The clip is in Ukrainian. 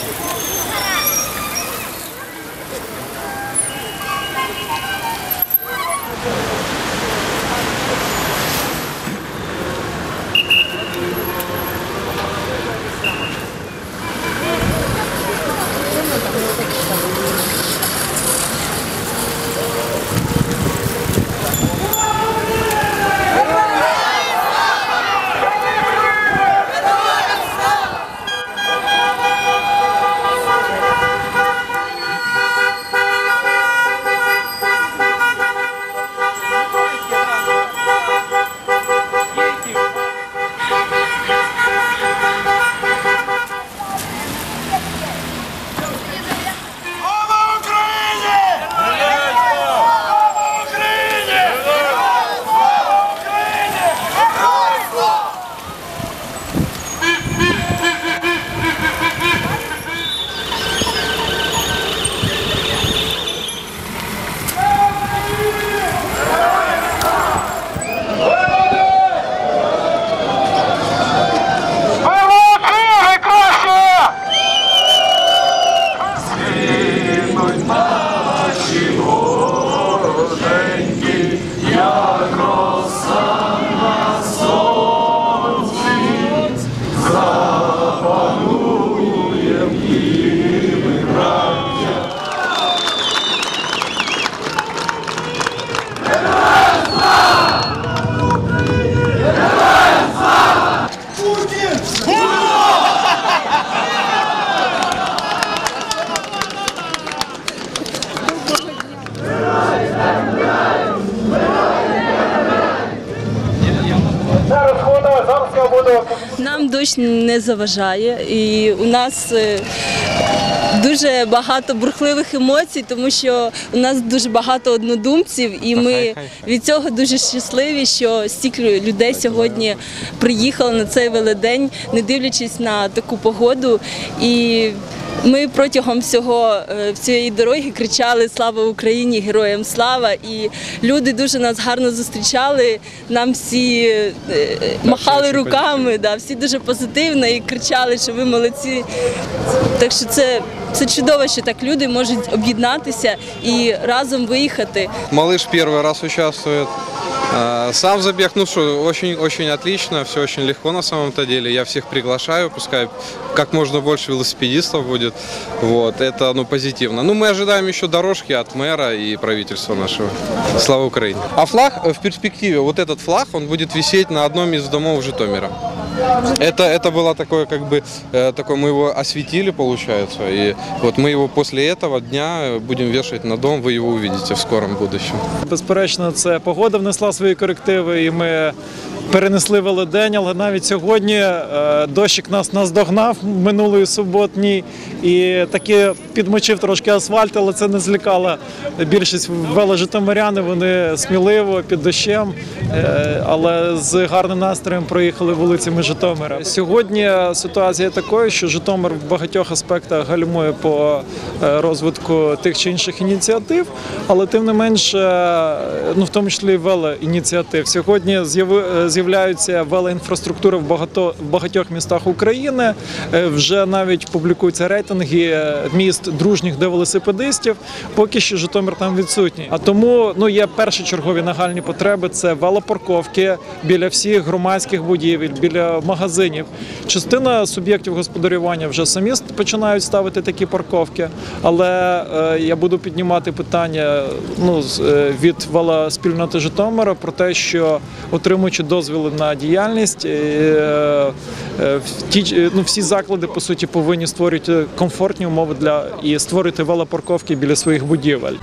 Thank. Нам дощ не заважає, і у нас е, дуже багато бурхливих емоцій, тому що у нас дуже багато однодумців, і ми від цього дуже щасливі, що стільки людей сьогодні приїхали на цей веледень, не дивлячись на таку погоду. І ми протягом всього е, цієї дороги кричали Слава Україні! Героям слава! І люди дуже нас гарно зустрічали. Нам всі е, махали руками, да, всі дуже позитивно і кричали, що ви молодці. Так що це, це чудово, що так люди можуть об'єднатися і разом виїхати. Малыш первый раз участвует. А, Сам забег, ну что, очень, очень отлично, все очень легко на самом-то деле. Я всех приглашаю, пускай как можно больше велосипедистов будет. Вот, это ну, позитивно. Ну, мы ожидаем еще дорожки от мэра и правительства нашего. Слава Украине. А флаг э, в перспективе, вот этот флаг, он будет висеть на одном из домов Житомира. Это, это было такое, как бы, э, такое, мы его осветили, получается, и вот мы его после этого дня э, будем вешать на дом, вы его увидите в скором будущем. Безперечно, це погода внесла свої корективи, і ми перенесли велодень, але навіть сьогодні е, дощик нас наздогнав минулої суботні і таки підмочив трошки асфальт, але це не злякало більшість веложитомиряни. Вони сміливо під дощем, е, але з гарним настроєм проїхали вулицями Житомира. Сьогодні ситуація такою, що Житомир в багатьох аспектах гальмує по е, розвитку тих чи інших ініціатив, але тим не менше, ну в тому числі велоініціатив. Сьогодні е, з'являються велоінфраструктури в багатьох містах України. Е, Вже навіть публікуються рейтинги е, міст дружніх до велосипедистів. Поки що Житомир там відсутній. А тому ну є першочергові нагальні потреби: це велопарковки біля всіх громадських будівель, біля магазинів. Частина суб'єктів господарювання вже самі починають ставити такі парковки, але е, я буду піднімати питання ну, е, від велоспільноти Житомира про те, що отримуючи дозвіли на діяльність, е, ті, ну, всі заклади по суті повинні створювати комфортні умови для і створити велопарковки біля своїх будівель.